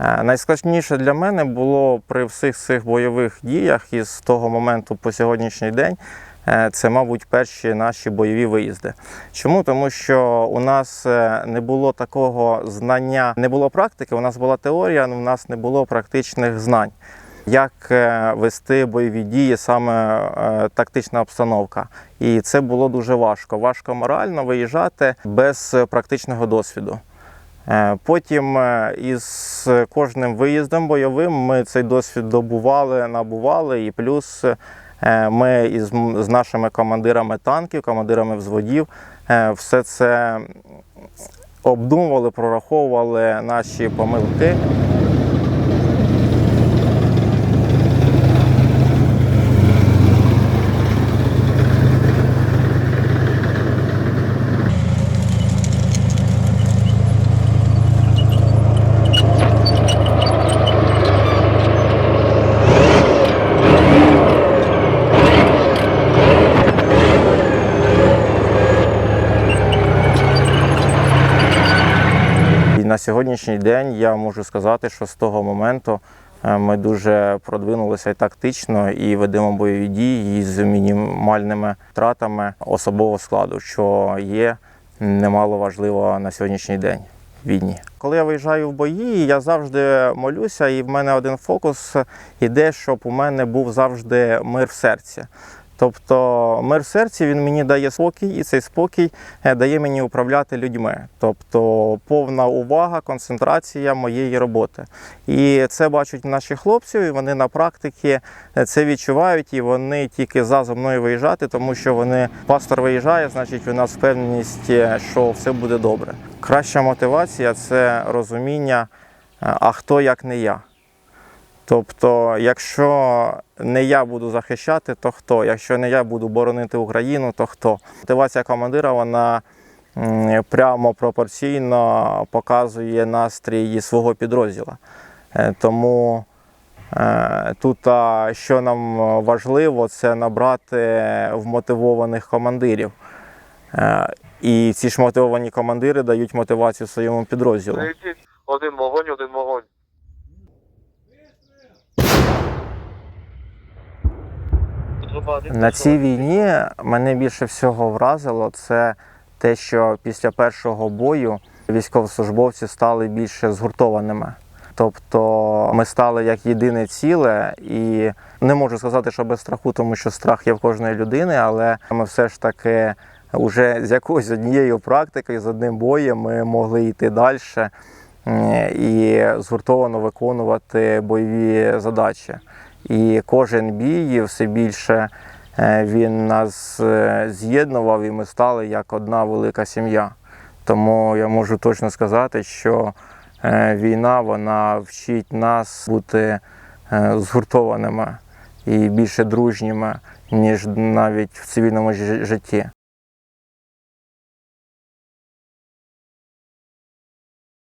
Е, Найскладніше для мене було при всіх цих бойових діях із того моменту по сьогоднішній день. е, Це, мабуть, перші наші бойові виїзди. Чому? Тому що у нас е, не було такого знання, не було практики, у нас була теорія, але у нас не було практичних знань. Як вести бойові дії, саме тактична обстановка. І це було дуже важко. Важко морально виїжджати без практичного досвіду. Е, Потім е, із кожним виїздом бойовим ми цей досвід добували, набували, і плюс е, ми із з нашими командирами танків, командирами взводів все це обдумували, прораховували наші помилки. На сьогоднішній день я можу сказати, що з того моменту е, ми дуже продвинулися тактично і ведемо бойові дії з мінімальними втратами особового складу, що є немало важливо на сьогоднішній день війні. Коли я виїжджаю в бої, я завжди молюся, і в мене один фокус іде, щоб у мене був завжди мир в серці. Тобто мир в серці він мені дає спокій, і цей спокій е, дає мені управляти людьми. Тобто повна увага, концентрація моєї роботи. І це бачать наші хлопці, і вони на практиці е, це відчувають, і вони тільки за за мною виїжджати, тому що вони пастор виїжджає, значить у нас впевненість, е, що все буде добре. Краща мотивація це розуміння, а хто як не я. Тобто, якщо не я буду захищати, то хто? Якщо не я буду боронити Україну, то хто? Мотивація командира вона прямо пропорційно показує настрій свого підрозділу. Е, Тому е, тут що нам важливо, це набрати вмотивованих командирів. Е, І ці ж мотивовані командири дають мотивацію своєму підрозділу. Один вогонь, один вогонь. На цій війні мене більше всього вразило це те, що після першого бою військовослужбовці стали більше згуртованими. Тобто ми стали як єдине ціле, і не можу сказати, що без страху, тому що страх є в кожної людини, але ми все ж таки вже з якоюсь однією практикою, з одним боєм ми могли йти далі і згуртовано виконувати бойові задачі. І кожен бій все більше е, він нас е, з'єднував, і ми стали як одна велика сім'я. Тому я можу точно сказати, що е, війна вона вчить нас бути згуртованими і більше дружніми, ніж навіть в цивільному жи- житті.